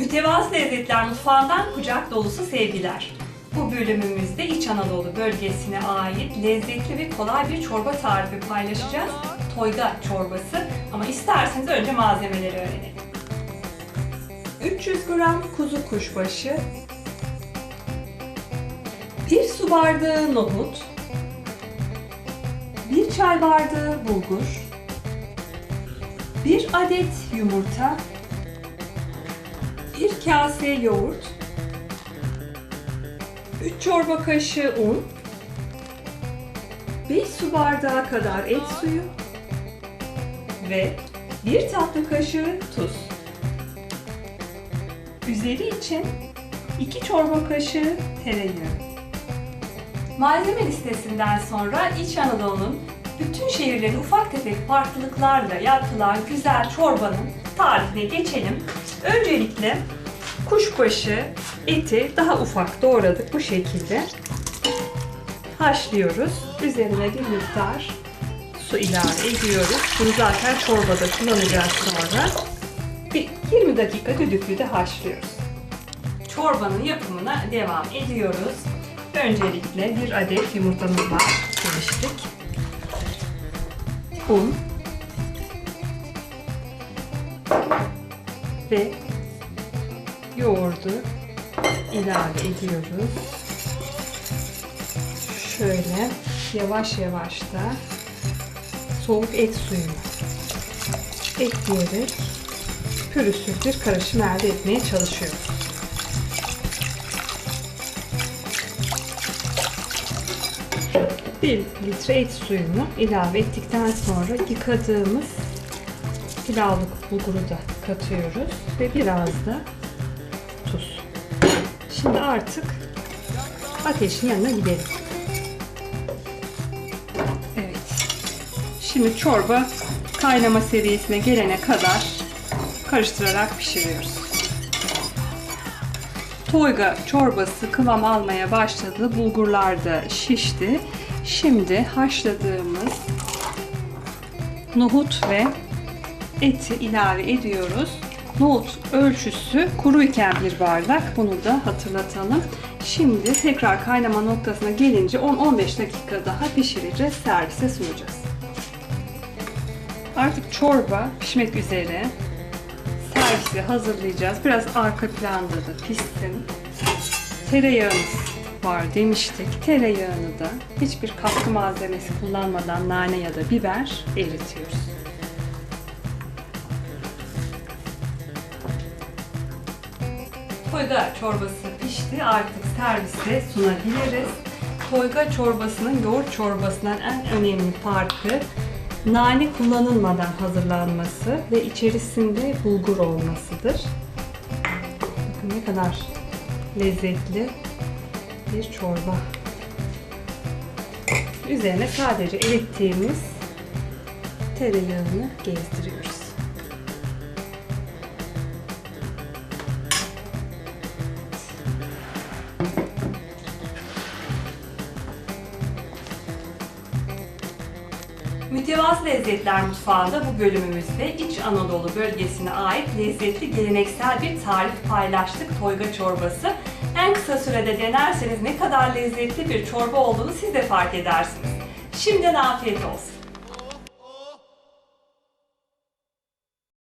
Mütevazı Lezzetler Mutfağı'ndan kucak dolusu sevgiler. Bu bölümümüzde İç Anadolu bölgesine ait lezzetli ve kolay bir çorba tarifi paylaşacağız. Toyga çorbası ama isterseniz önce malzemeleri öğrenelim. 300 gram kuzu kuşbaşı, 1 su bardağı nohut, 1 çay bardağı bulgur, 1 adet yumurta, 1 kase yoğurt, 3 çorba kaşığı un, 5 su bardağı kadar et suyu ve 1 tatlı kaşığı tuz. Üzeri için 2 çorba kaşığı tereyağı. Malzeme listesinden sonra İç Anadolu'nun bütün şehirlerin ufak tefek farklılıklarla yapılan güzel çorbanın tarifine geçelim. Öncelikle kuşbaşı eti daha ufak doğradık bu şekilde. Haşlıyoruz. Üzerine bir miktar su ilave ediyoruz. Bunu zaten çorbada kullanacağız sonra. Bir 20 dakika düdüklüde haşlıyoruz. Çorbanın yapımına devam ediyoruz. Öncelikle bir adet yumurtamız var demiştik. Un ve yoğurdu ilave ediyoruz. Şöyle yavaş yavaş da soğuk et suyunu ekleyerek pürüzsüz bir karışım elde etmeye çalışıyoruz. Bir litre et suyunu ilave ettikten sonra yıkadığımız pilavlık bulguru da katıyoruz ve biraz da. Şimdi artık ateşin yanına gidelim. Evet. Şimdi çorba kaynama seviyesine gelene kadar karıştırarak pişiriyoruz. Toyga çorbası kıvam almaya başladı. Bulgurlar da şişti. Şimdi haşladığımız nohut ve eti ilave ediyoruz. Nohut ölçüsü kuruyken bir bardak. Bunu da hatırlatalım. Şimdi tekrar kaynama noktasına gelince 10-15 dakika daha pişireceğiz. Servise sunacağız. Artık çorba pişmek üzere. Servisi hazırlayacağız. Biraz arka planda da pişsin. Tereyağımız var demiştik. Tereyağını da hiçbir katkı malzemesi kullanmadan nane ya da biber eritiyoruz. Toyga çorbası pişti. Artık servise sunabiliriz. Toyga çorbasının yoğurt çorbasından en önemli farkı nane kullanılmadan hazırlanması ve içerisinde bulgur olmasıdır. Bakın ne kadar lezzetli bir çorba. Üzerine sadece erittiğimiz tereyağını gezdiriyoruz. Mütevazı Lezzetler Mutfağı'nda bu bölümümüzde İç Anadolu bölgesine ait lezzetli geleneksel bir tarif paylaştık. Toyga çorbası. En kısa sürede denerseniz ne kadar lezzetli bir çorba olduğunu siz de fark edersiniz. Şimdiden afiyet olsun.